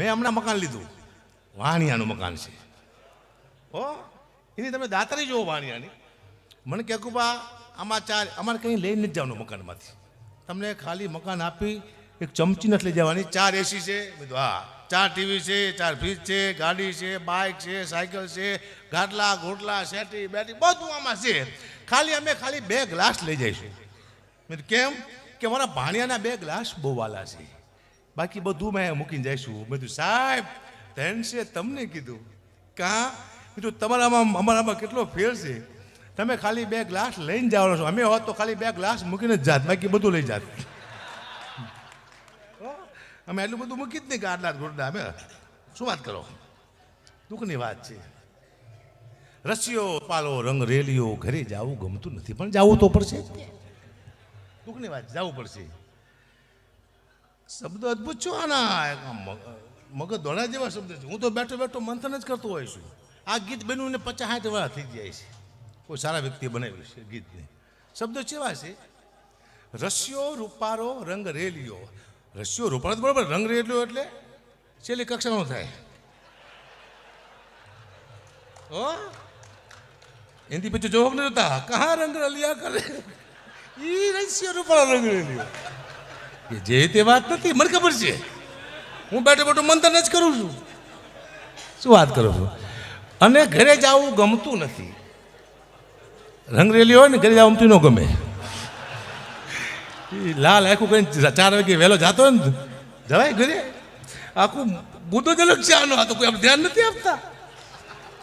મેં હમણાં મકાન લીધું. વાણિયાનું મકાન છે. હો? એની તમે દાતરી જુઓ વાણિયાની. મને કે કુબા, આમાં ચાર, અમારે કંઈ લઈને જ જવાનું મકાનમાંથી. તમને ખાલી મકાન આપી એક ચમચી નથી લઈ જવાની. ચાર એસી છે. બધું હા, ચાર ટીવી છે, ચાર ફ્રીજ છે, ગાડી છે, બાઇક છે, સાયકલ છે, ગાટલા ગોટલા શેટી બેટી, બધું આમાં છે. ખાલી અમે ખાલી બે ગ્લાસ લઈ જઈશું. કેમ? કે મારા ભાણિયાના બે ગ્લાસ બહુ વાલા છે. બાકી બધું મેં મૂકીને જઈશું. મેં કીધું, સાહેબ ધનશે તમને કીધું. કાં? કીધું, તમારામાં, અમારામાં કેટલો ફેર છે. તમે ખાલી બે ગ્લાસ લઈને જવાનો છો. અમે હોત તો ખાલી બે ગ્લાસ મૂકીને જ જાત. બાકી બધું લઈ જાત? અમે એટલું બધું મૂકી જ નહીં આટલા ગોડલા અમે. શું વાત કરો? દુઃખની વાત છે. રસીઓ પાલો, રંગ રેલીઓ, ઘરે જવું ગમતું નથી. પણ જવું તો પડશે. દુઃખની વાત જવું પડશે. શબ્દ અદ્ભુત છો, આના મગજ દોડા જેવા શબ્દ છે. હું તો બેઠો બેઠો મંથન જ કરતો હોય છું. આ ગીત બન્યું ને પચાસ સાઠ વાળા થઈ જાય છે. કોઈ સારા વ્યક્તિએ બનાવ્યું છે ગીતને. શબ્દો કેવા છે? રસ્યો રૂપારો રંગ રેલિયો. રસ્યો રૂપારો બરાબર રંગ રેલિયો એટલે છેલ્લી કક્ષાનો થાય. હો? એની પછી જવાબ ન જોતા. કહા રંગ રલિયા કરે? ઈ રસ્યો રૂપારો રંગ રેલિયો. એ જે તે વાત નથી, મને ખબર છે. હું બેઠો બેઠો મંથન જ કરું છું. શું વાત કરું છું? અને ઘરે જવું ગમતું નથી. રંગરેલી હોય ને, ઘરે જવું ગમતું ન ગમે. લાલ આખું કઈ ચાર વાગે વહેલો જાતો હોય ને જવાય ઘરે? આખું બુદ્ધો જ અલગ છે આનો આ તો કોઈ આપણે ધ્યાન નથી આપતા.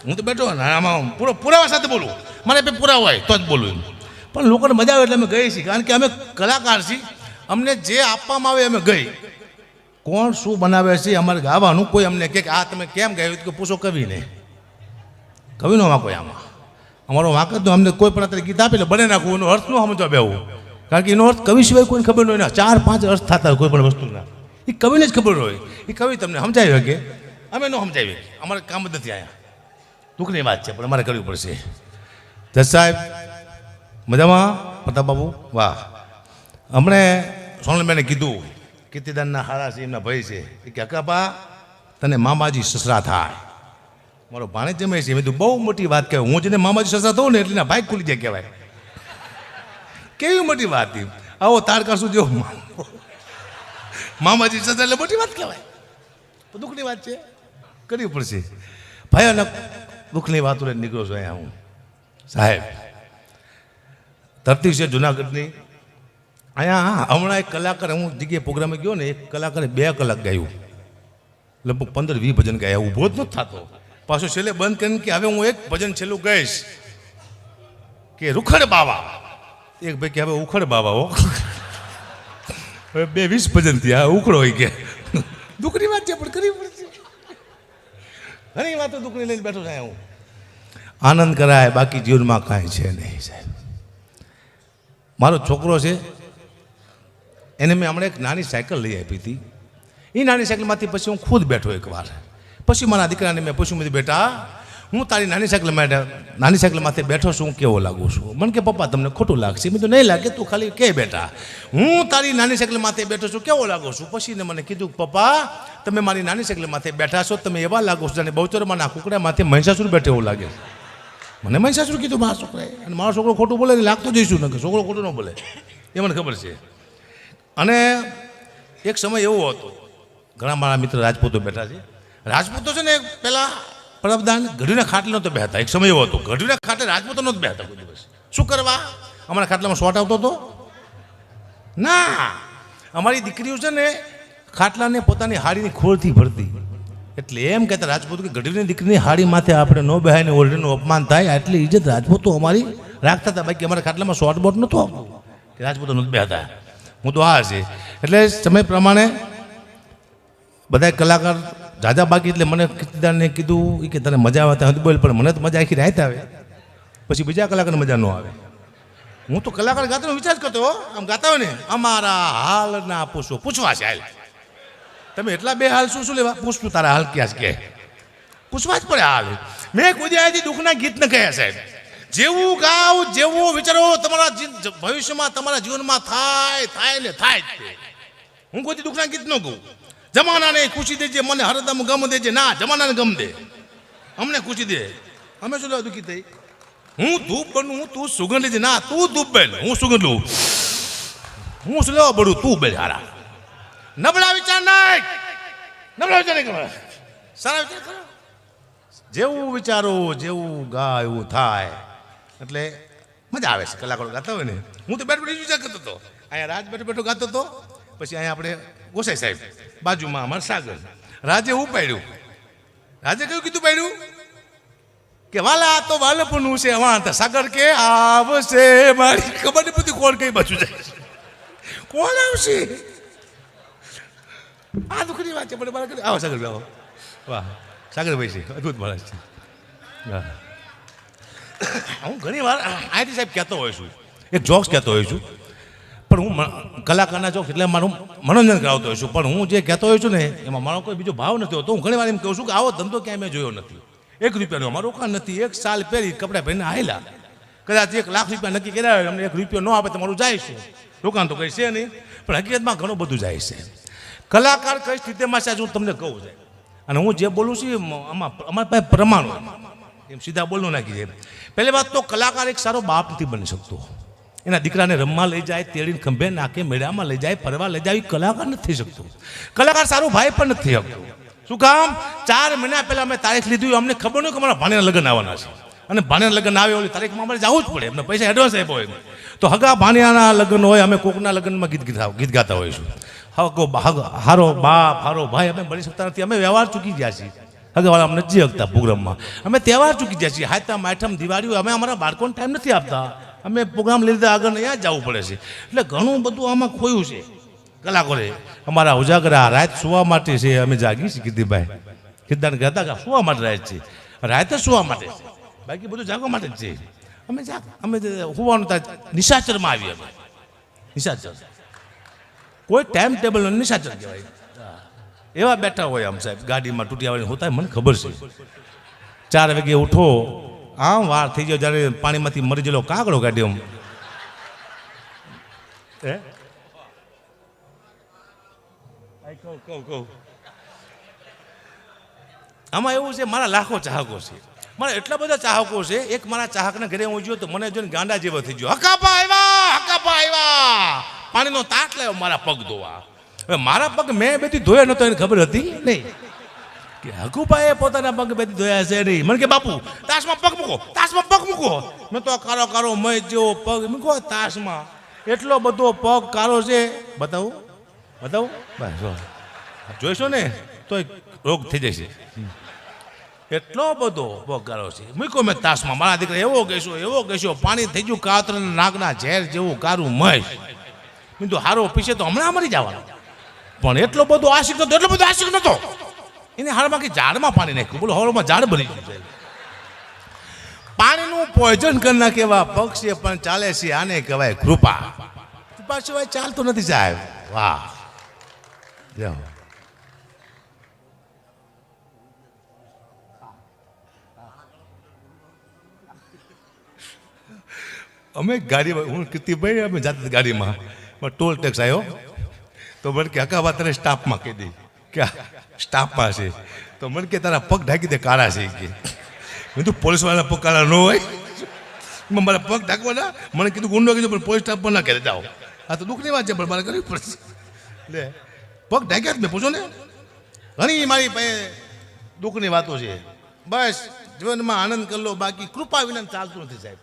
હું તો બેઠો આમાં પૂરો પુરાવા સાથે બોલું. મારે પુરાવા હોય, તો જ બોલું પણ લોકોને મજા આવે એટલે અમે ગઈ છીએ. કારણ કે અમે કલાકાર છીએ. અમને જે આપવામાં આવે અમે ગઈ. કોણ શું બનાવે છે અમારે ગાવાનું. કોઈ અમને કે, આ તમે કેમ ગાયું? કે પૂછો કવિને. કવિનો વાંકો આમાં. અમારો વાંક જ અમને કોઈ પણ અત્યારે ગીત આપે એટલે બને નાખવું એનો અર્થ ન સમજવા બેવું કારણ કે એનો અર્થ કવિ સિવાય કોઈને ખબર ન હોય ચાર, પાંચ અર્થ થતા હોય કોઈ પણ વસ્તુના. એ કવિને જ ખબર હોય. એ કવિ તમને સમજાવી શકે? અમે ન સમજાવી અમારે કામ જ નથી આયા. દુઃખની વાત છે, પણ અમારે કરવી પડશે. જજ સાહેબ, મજામાં? પ્રતાપ બાબુ, વાહ. હમણે સોનલબેને કીધું કીર્તિદાનના હારા છે, એમના ભાઈ છે. એ કે અકાપા તને મામાજી સસરા થાય. મારો ભાણે જમે છે. મેં તું બહુ મોટી વાત કહેવાય. હું જેને મામાજી સસરા થઉં ને એટલે ભાઈ ખુલી જાય કહેવાય. કેવી મોટી વાત હતી આવો તાર કરશું જો મામાજી સસરા એટલે મોટી વાત કહેવાય. દુઃખની વાત છે. કરવી પડશે. ભાઈ અને દુઃખની વાતો લઈને નીકળ્યો છું અહીંયા હું. સાહેબ, ધરતી છે જુનાગઢની. અહીંયા હમણાં એક કલાકાર હું જગ્યાએ પ્રોગ્રામે ગયો ને, એક કલાકારે બે કલાક ગાયું. લગભગ પંદર, વીસ ભજન ગાયા ઊભો જ નથી થતો. પાછું છેલ્લે બંધ કરીને કે હવે હું એક ભજન છેલ્લું ગઈશ. કે રૂખડ બાવા. એક ભાઈ કે હવે ઉખડ બાવા હો. હવે બે વીસ ભજન થયા ઉખડો હોય કે. દુઃખની વાત છે પણ કરવી પડશે. ઘણી વાતો દુઃખની લઈને બેઠો થાય હું. આનંદ કરાય, બાકી જીવનમાં કાંઈ છે નહીં સાહેબ. મારો છોકરો છે એને મેં હમણાં એક નાની સાયકલ લઈ આપી હતી. એ નાની સાયકલમાંથી પછી હું ખુદ બેઠો એકવાર. પછી મારા દીકરાને મેં પૂછ્યું, મેં બેટા, હું તારી નાની સાયકલ માટે, નાની સાયકલ બેઠો છું, હું કેવો લાગુ છું? મને કે, પપ્પા, તમને ખોટું લાગશે. મેં તો નહીં લાગે, તું ખાલી કે, બેટા. હું તારી નાની સાયકલ માથે બેઠો છું, કેવો લાગુ છું? પછી મને કીધું, પપ્પા, તમે મારી નાની સાયકલ બેઠા છો, તમે એવા લાગો છો અને બહુચરમાં ના કુકડા માથે મહિષાસુર બેઠે એવું લાગે. મને મહિષાસુર કીધું, મારા છોકરાએ. અને મારો છોકરો ખોટું બોલે, લાગતો જઈશું ને કે છોકરો ખોટું ન બોલે. એ મને ખબર છે. અને એક સમય એવો હતો, ઘણા મારા મિત્ર રાજપૂતો બેઠા છે. રાજપૂતો છે ને પહેલાં પ્રબદાન ગઢીના ખાટલે નહોતો બેહતા, એક સમય એવો હતો. ગઢીના ખાટલે રાજપૂતો નહોતો બેહતા કોઈ દિવસ. શું કરવા? અમારા ખાટલામાં શોટ આવતો હતો? ના, અમારી દીકરીઓ છે ને ખાટલાને પોતાની હાડીની ખોળથી ભરતી. એટલે એમ કહેતા રાજપૂત કે ગઢવીની દીકરીની હાડી માથે આપણે ન બેહાય ને ઓરડીનું અપમાન થાય, આટલી ઇજ્જત રાજપૂતો અમારી રાખતા હતા. બાકી અમારા ખાટલામાં શોર્ટ બોટ નહોતો આવતો કે રાજપૂતો નહોતું બેહતા. હું તો આ છે. એટલે સમય પ્રમાણે બધા કલાકાર જાજા બાકી એટલે મને કીર્તિદાનને કીધું એ કે તને મજા આવે ત્યાં બોલ, પણ મને તો મજા આખી રાત આવે. પછી બીજા કલાકારને મજા ન આવે. હું તો કલાકાર ગાતાનો વિચાર કરતો. આમ ગાતા હોય ને, અમારા હાલ ના પૂછો પૂછવા છે, હાલ. તમે એટલા બે હાલ શું શું લેવા? પૂછતું તારા હાલ ક્યાં કે. પૂછવા જ પડે હાલ. મેં કોઈ દુઃખના ગીત ન કહ્યા, સાહેબ. જેવું ગાવ, જેવું વિચારો, તમારા ભવિષ્યમાં તમારા જીવનમાં થાય થાય ને થાય હું કોઈ દુઃખના ગીત ન કહું જમાનાને ખુશી દેજે, મને હરદમ ગમ દેજે. ના, જમાનાને ગમ દે. અમને ખુશી દે. અમે શું દુઃખી થઈ? હું ધૂપ બનું તું સુગંધ છે ના, તું ધૂપ બેન. હું સુગંધ લઉં. હું શું લેવા બડું તું બેન, હારા. નબળા વિચાર નાખ. નબળા વિચાર નહીં સારા વિચાર જેવું વિચારો, જેવું ગા એવું થાય. એટલે મજા આવે છે કલાકારો ગાતા હોય ને. હું તો બેઠ બેઠી વિચાર કરતો હતો. અહીંયા રાજ બેઠો બેઠો ગાતો હતો. પછી અહીંયા આપણે ગોસાઈ સાહેબ, બાજુમાં અમાર સાગર. રાજે હું પાડ્યું? રાજે કયું કીધું પાડ્યું? કે વાલા તો વાલપનું છે વાંતા સાગર કે આવશે મારી. ખબર નહીં બધી કોણ કઈ બાજુ જાય કોણ આવશે? આ દુઃખની વાત છે, પણ મારા આવો સાગર, આવો. વાહ. સાગરભાઈ છે, અદભુત માણસ છે. હા. હું ઘણી વાર આઈટી સાહેબ કહેતો હોઉં છું. એક જોક્સ કહેતો હોઉં છું. પણ હું કલાકારના જોક્સ એટલે મારું મનોરંજન કરાવતો હોઉં છું. પણ હું જે કહેતો હોઉં છું ને, એમાં મારો કોઈ બીજો ભાવ નથી હોતો. હું ઘણી વાર એમ કહું છું કે આવો ધંધો ક્યાંય મેં જોયો નથી. એક રૂપિયાનો અમારું રોકાણ નથી. એક સાલ પહેરી કપડાં પહેરીને આવેલા કદાચ એક લાખ રૂપિયા નક્કી કર્યા હોય, અમને એક રૂપિયો ન આપે મારું જાય છે રોકાણ તો કંઈ છે નહીં. પણ હકીકતમાં ઘણું બધું જાય છે. કલાકાર કઈ સ્થિતિમાં છે હું તમને કહું છે. અને હું જે બોલું છું આમાં અમારી પાસે પ્રમાણ એમ સીધા બોલનું નાખી છે પહેલી વાત તો કલાકાર એક સારો બાપ નથી બની શકતો. એના દીકરાને રમવા લઈ જાય, તેડીને ખંભે નાખે, મેળામાં લઈ જાય, ફરવા લઈ જાય, એ કલાકાર નથી થઈ શકતો. કલાકાર સારો ભાઈ પણ નથી થઈ શકતો શું કામ? ચાર મહિના પહેલાં અમે તારીખ લીધી અમને ખબર નહીં કે અમારા ભાણેના લગ્ન આવવાના છે. અને ભાણેના લગ્ન આવે ઓલી તારીખમાં અમારે જવું જ પડે, એમને પૈસા એડવાન્સ આપ્યો હોય તો હગા ભાણિયાના લગ્ન હોય, અમે કોકના લગ્નમાં ગીત ગીત ગીત ગાતા હોઈશું. હગો હારો બાપ, હારો ભાઈ, અમે બની શકતા નથી, અમે વ્યવહાર ચૂકી ગયા છીએ. હગાવાળા અમને નથી હકતા પ્રોગ્રામમાં. અમે તહેવાર ચૂકી જાય છીએ હાથા માઠમ દિવાળી અમે અમારા બાળકોને ટાઈમ નથી આપતા. અમે પ્રોગ્રામ લીધા આગળ અહીંયા જવું પડે છે. એટલે ઘણું બધું આમાં ખોયું છે કલાકોરે અમારા ઉજાગરા રાત સુવા માટે છે. અમે જાગી છીએ કીધીભાઈ કીર્તન કહેતા કે સુવા માટે રાત છે. રાતે સુવા માટે બાકી બધું જાગવા માટે જ છે. અમે જાગ, અમે હોવાનું નિશાચરમાં આવીએ અમે. નિશાચર. કોઈ ટાઈમ ટેબલ નિશાચર કહેવાય. એવા બેઠા હોય આમ સાહેબ ગાડીમાં તૂટી આવે હોતા મને ખબર છે. ચાર વાગે ઉઠો આમ વાર થઈ ગયો જ્યારે પાણીમાંથી મરી ગયેલો કાગડો કાઢ્યો આમ એવું છે મારા લાખો ચાહકો છે. મારા એટલા બધા ચાહકો છે એક મારા ચાહકના ઘરે હું જોયો તો મને જોઈને ગાંડા જેવો થઈ ગયો. હકાપા આવ્યા હકાપા આવ્યા પાણીનો તાટ લાવ્યો મારા પગ ધોવા. હવે મારા પગ મેં બેથી ધોયા નતો એને ખબર હતી? નહીં. કે હકુભાઈએ પોતાના પગ બેથી ધોયા છે નહીં. મને કે બાપુ તાસમાં પગ મૂકો તાસમાં પગ મૂકો. મેં તો કારો કારો મય જેવો પગ મૂકો તાસમાં. એટલો બધો પગ કારો છે. બતાવું? બતાવું? બસ. જોઈશો ને તો રોગ થઈ જશે. એટલો બધો પગારો છે. મૂક્યો મેં તાસમાં. મારા દીકરા એવો કહેશો એવો કહેશો પાણી થઈ ગયું કાતર નાગના ઝેર જેવું કારું મય. તો હારો પીછે તો હમણાં મરી જવાનો. પણ એટલો બધો આશિક નતો એટલો બધો આશિક નતો એને હાલમાં કે ઝાડમાં પાણી નાખ્યું. બોલો હવામાં ઝાડ ભરી ગયું છે. પાણીનું પોઈઝન કરી નાખે એવા પક્ષી પણ ચાલે છે, આને કહેવાય કૃપા. કૃપા સિવાય ચાલતો નથી સાહેબ. વાહ. અમે ગાડીમાં હું કીર્તિભાઈ, અમે જાતે ગાડીમાં. પણ ટોલ ટેક્સ આવ્યો તો મને કે હકાવા તને સ્ટાફમાં કહી દે. કે સ્ટાફમાં છે. તો મને કે, તારા પગ ઢાંકી દે, કાળા છે. કે, મેં તું પોલીસવાળા પગ કાળા ન હોય. મારા પગ ઢાંકવાના. મને કીધું ગુંડો કીધું, પણ પોલીસ સ્ટાફમાં ના કહેતા જાઓ. આ તો દુઃખની વાત છે, પણ મારે કરવી પડશે. લે, પગ ઢાંક્યા જ મેં, પૂછો ને. ઘણી મારી પાસે દુઃખની વાતો છે. બસ, જીવનમાં આનંદ કરી લો, બાકી કૃપા વિના ચાલતું નથી, સાહેબ.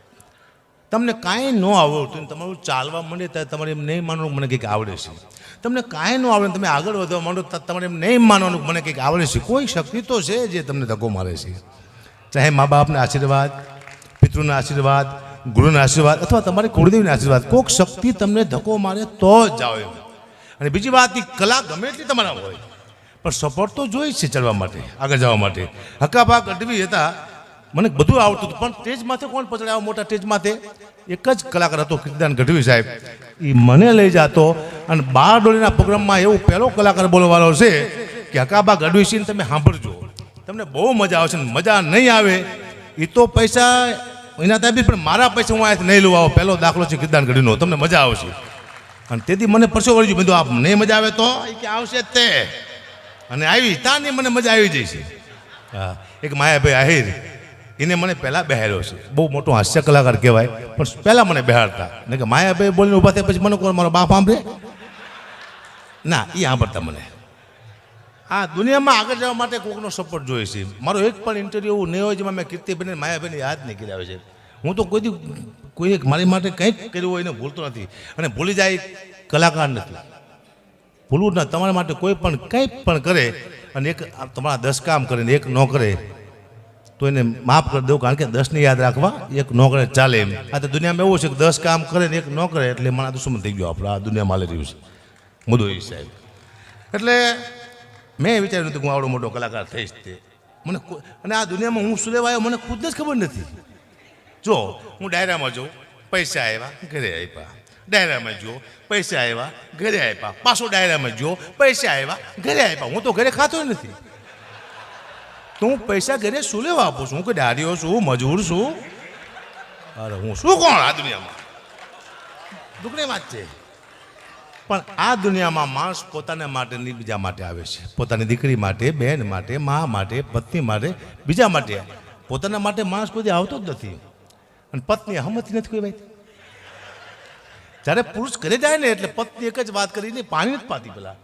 તમને કાંઈ ન આવડતું તમારું ચાલવા માંડે ત્યારે તમારે એમ નહીં માનવું, મને કંઈક આવડે છે. તમને કાંઈ ન આવડે તમે આગળ વધવા માંડો તમારે એમ નહીં માનવાનું. મને કંઈક આવડે છે. કોઈ શક્તિ તો છે જે તમને ધક્કો મારે છે. ચાહે મા બાપના આશીર્વાદ, પિતૃના આશીર્વાદ, ગુરુના આશીર્વાદ અથવા તમારી કુળદેવીના આશીર્વાદ કોઈક શક્તિ તમને ધક્કો મારે તો જ જાઓ અને બીજી વાત એ કલા ગમે એટલી તમારા હોય. પણ સપોર્ટ તો જોઈએ છે ચડવા માટે, આગળ જવા માટે. હકાભા ગઢવી હતા. મને બધું આવડતું હતું, પણ સ્ટેજ માથે કોણ પચડાયો મોટા સ્ટેજ માથે. એક જ કલાકાર હતો કીર્તિદાન ગઢવી સાહેબ. એ મને લઈ જતો અને બાર ડોલીના પ્રોગ્રામમાં એવું પહેલો કલાકાર બોલવાનો છે કે હકાબા ગઢવી તમે સાંભળજો. તમને બહુ મજા આવશે ને મજા નહીં આવે એ તો પૈસા એના તાબી પણ મારા પૈસા હું અહીંયાથી નહીં લઉં, આવો પહેલો દાખલો છે કિદાન ગઢવીનો. તમને મજા આવશે. અને તેથી મને પરસો વળી ગયું બધું આપ નહીં મજા આવે તો? એ કે, આવશે તે. અને આવી તાની મને મજા આવી છે. હા, એક માયાભાઈ આહિર, એને મને પહેલાં બેહાર્યો છે. બહુ મોટો હાસ્ય કલાકાર કહેવાય, પણ પહેલાં મને બેહાડતા. ને કે માયાભાઈ બોલીને ઊભા થયા પછી મને કોણ, મારો બાપ સાંભળે? ના એ સાંભળતા મને આ દુનિયામાં આગળ જવા માટે કોઈકનો સપોર્ટ જોઈએ છે. મારો એક પણ ઇન્ટરવ્યૂ એવું નહીં હોય જેમાં મેં કીર્તિબેન માયાબેન યાદ નહીં કર્યા છે. હું તો કોઈ કોઈ મારી માટે કંઈક કર્યું હોય એને ભૂલતો નથી. અને ભૂલી જાય કલાકાર નથી. ભૂલવું ના, તમારા માટે કોઈ પણ કંઈ પણ કરે અને એક તમારા દસ કામ કરે ને એક ન કરે, તો એને માફ કરી દઉં, કારણ કે દસને યાદ રાખવા એક ન કરે, ચાલે એમ. આ તો દુનિયામાં એવું છે કે દસ કામ કરે ને એક ન કરે, એટલે મારા દુશ્મન થઈ ગયો આપણે, આ દુનિયામાં હાલી રહ્યું છે. મુદ્દો એ સાહેબ. એટલે મેં વિચાર્યું હતું કે હું આવડો મોટો કલાકાર થઈશ તે. મને અને આ દુનિયામાં હું શું આવ્યો મને ખુદને જ ખબર નથી. જો, હું ડાયરામાં જોઉં, પૈસા આવ્યા ઘરે આપ્યા ડાયરામાં જો પૈસા આવ્યા ઘરે આપ્યા પાછો ડાયરામાં જો પૈસા આવ્યા ઘરે આપ્યા હું તો ઘરે ખાતો નથી. તો હું પૈસા ઘરે શું લેવા આપું છું? હું કે દાડીઓ છું, મજૂર છું? અરે હું શું કોણ આ દુનિયામાં? દુઃખની વાત છે. પણ આ દુનિયામાં માણસ પોતાના માટે નહીં, બીજા માટે આવે છે. પોતાની દીકરી માટે બહેન માટે, મા માટે, પત્ની માટે, બીજા માટે. પોતાના માટે માણસ કોઈ આવતો જ નથી. અને પત્ની હમતી નથી કોઈ ભાઈ જ્યારે પુરુષ ઘરે જાય ને એટલે પત્ની એક જ વાત કરીને પાણી નથી પાતી પેલા.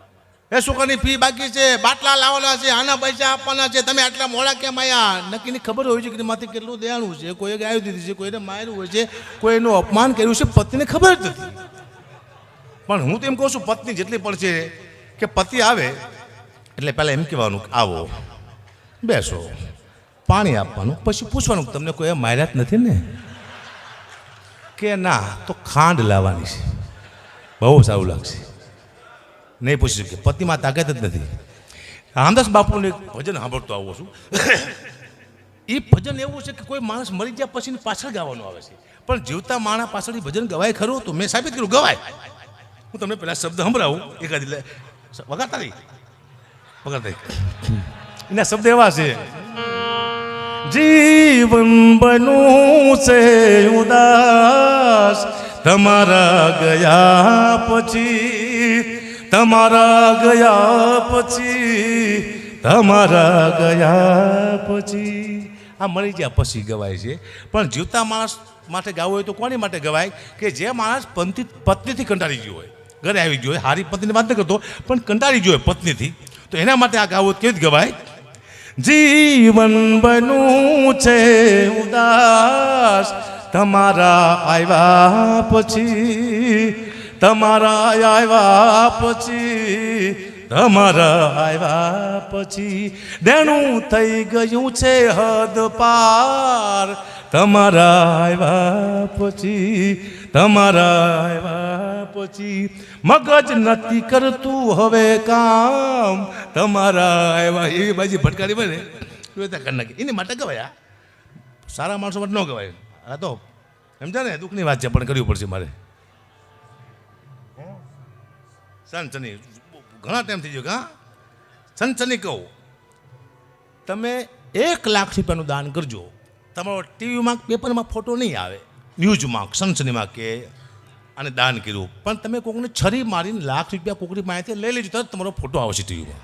એ છોકરાની ફી બાકી છે, બાટલા લાવવાના છે, આના પૈસા આપવાના છે, તમે આટલા મોડા કેમ આવ્યા નક્કીની ખબર હોય છે કે માથે કેટલું દયાણું છે કોઈએ ગાયું દીધી છે, કોઈને માર્યું હોય છે, કોઈનું અપમાન કર્યું છે, પત્નીને ખબર જ નથી. પણ હું તો એમ કહું છું, પત્ની જેટલી પણ છે કે પતિ આવે, એટલે પહેલાં એમ કહેવાનું આવો, બેસો, પાણી આપવાનું, પછી પૂછવાનું તમને કોઈ માર્યા નથી ને? કે ના, તો ખાંડ લાવવાની છે. બહુ સારું લાગશે. નહીં પૂછી શકીએ પતિમાં તાકાત જ નથી. રામદાસ બાપુનું એક ભજન સાંભળતો આવું છું. એ ભજન એવું છે કે કોઈ માણસ મરી ગયા પછી પાછળ ગાવાનું આવે છે. પણ જીવતા માણસ પાછળ ભજન ગવાય ખરું? તો મેં સાબિત કર્યું, ગવાય. હું તમને પેલા શબ્દ સંભળાવું. એકાદ વગાડતા નહીં વગાડતા. એના શબ્દ એવા છે. જીવન બનું છે ઉદાસ. તમારા ગયા પછી, તમારા ગયા પછી, તમારા ગયા પછી. આ મરી ગયા પછી ગવાય છે. પણ જીવતા માણસ માટે ગાવું હોય તો કોની માટે ગવાય? કે જે માણસ પંથી પત્નીથી કંટાળી ગયો હોય. ઘરે આવી જોઈએ હારી પત્નીની વાત કરતો, પણ કંટાળી જોઈએ પત્નીથી. તો એના માટે આ ગાવું કેવી રીતે ગવાય? જીવન બનવું છે ઉદાસ, તમારા આવ્યા પછી, તમારા આવ્યા પછી, તમારા આવ્યા પછી, દેણું થઈ ગયું છે હદ પાર, તમારા આવ્યા પછી તમારા આવ્યા પછી મગજ નથી કરતું હવે કામ. તમારા આવ્યા એવી બાજી ભટકારી બને જોતા કરી નાખી. એની માટે ગવાય સારા માણસો માટે ન કહેવાય. આ તો સમજા ને, દુઃખની વાત છે, પણ કરવી પડશે મારે. સનસની ઘણા ટાઈમ થઈ ગયો હા? સનસની કહું, તમે એક લાખ રૂપિયાનું દાન કરજો. તમારો ટીવીમાં પેપરમાં ફોટો નહીં આવે. ન્યૂઝમાં, સનસનીમાં કે અને દાન કર્યું. પણ તમે કોકને છરી મારીને લાખ રૂપિયા કોકની માહિતી લઈ લેજો, તરત તમારો ફોટો આવશે ટીવીમાં.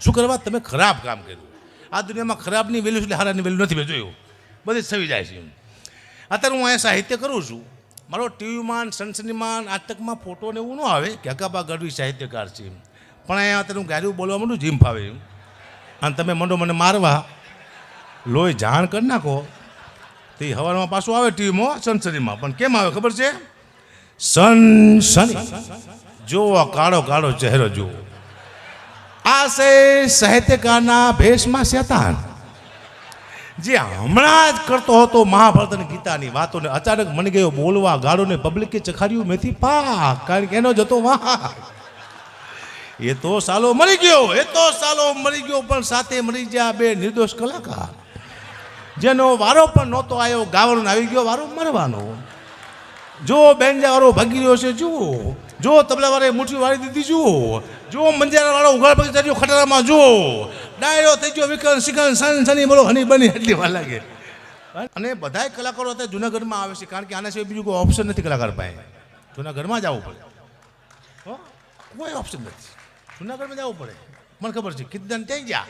શું કરવા? તમે ખરાબ કામ કર્યું. આ દુનિયામાં ખરાબની વેલ્યુ એટલે હારાની વેલ્યુ નથી મેં જોયું. બધી સવી જાય છે અત્યારે હું અહીંયા સાહિત્ય કરું છું. મારો ટીવીમાં, સનસનીમાં આતકમાં ફોટો ને એવું ન આવે કે અકાબા ગઢવી સાહિત્યકાર છે પણ અહીંયા અત્યારે હું ગાર્યું બોલવા માંડું, જીમ ફાવે અને તમે મંડો મને મારવા, લોહી જાણ કરી નાખો. તો હવારમાં પાછું આવે ટીવીમાં, સનસનીમાં. પણ કેમ આવે ખબર છે? સનસની. જુઓ કાળો કાળો ચહેરો જુઓ. આ સાહિત્યકારના ભેષમાં શેતાન. જે હમણાં જ કરતો હતો મહાભારત ગીતાની વાતોને અચાનક મને ગયો બોલવા ગાળોને પબ્લિકે ચખાડ્યું મેથી પાક, કારણ કે એનો જતો વાહ એ તો સાલો મરી ગયો, એ તો સાલો મરી ગયો, પણ સાથે મરી ગયા બે નિર્દોષ કલાકાર. જેનો વારો પણ નહોતો આવ્યો ગાવાનો આવી ગયો, વારો મરવાનો. જો બેન્જા વાળો ભાગી રહ્યો છે, જુઓ. જો તબલા વાળે મુઠ્ઠી વાળી દીધી, જુઓ. જો મંજારા વાળો ઉઘાડ પછી ચડ્યો, ખટારામાં, જુઓ. ડાયરો થઈ ગયો વિકન શિકન સન સની બોલો, હની, બની, એટલી વાર લાગે. અને બધાય કલાકારો અત્યારે જુનાગઢમાં આવે છે, કારણ કે આના સિવાય બીજું કોઈ ઓપ્શન નથી કલાકાર પાસે. જુનાગઢમાં જ આવવું પડે. કોઈ ઓપ્શન નથી. જુનાગઢમાં જવું પડે. મને ખબર છે કિદ્દાન ત્યાં ગયા?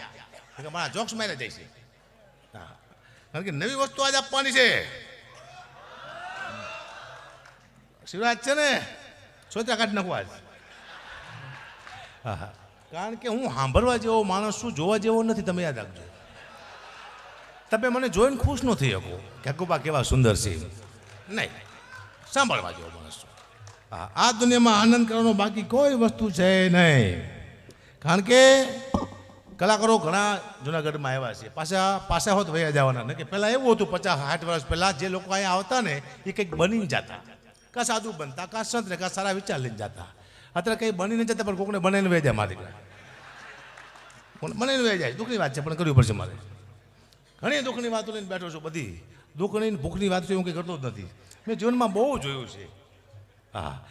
મારા જોક્સ મારે જાય છે. કારણ કે નવી વસ્તુ આજે આપવાની છે. શિવરાજ છે ને? સોચા કાઢ નાખવા આજ. હા હા કારણ કે હું સાંભળવા જેવો માણસ છું જોવા જેવો નથી તમે યાદ રાખજો. તમે મને જોઈને ખુશ ન થઈ શકો કે હકુબા કેવા સુંદર છે. નહીં. સાંભળવા જેવો માણસ છું. હા આ દુનિયામાં આનંદ કરવાનો બાકી કોઈ વસ્તુ છે નહીં. કારણ કે કલાકારો ઘણા જુનાગઢમાં આવ્યા છે. પાછા પાછા હોત વયા જવાના. ને કે પહેલાં એવું હતું, પચાસ, સાઠ વર્ષ પહેલાં જે લોકો અહીંયા આવતા ને, એ કંઈક બનીને જતા. કાં સાધુ બનતા, કાં સંત ને કાં સારા વિચાર લઈને જતા. અત્યારે કંઈ બનીને જતા, પણ કોકને બનાવીને વહી જાય મારી બનાવીને વહી જાય, દુઃખની વાત છે, પણ કરવી પડશે મારે. ઘણી દુઃખની વાતો લઈને બેઠો છું બધી. દુઃખની ભૂખની વાત હું કંઈ કરતો જ નથી. મેં જીવનમાં બહુ જોયું છે. હા.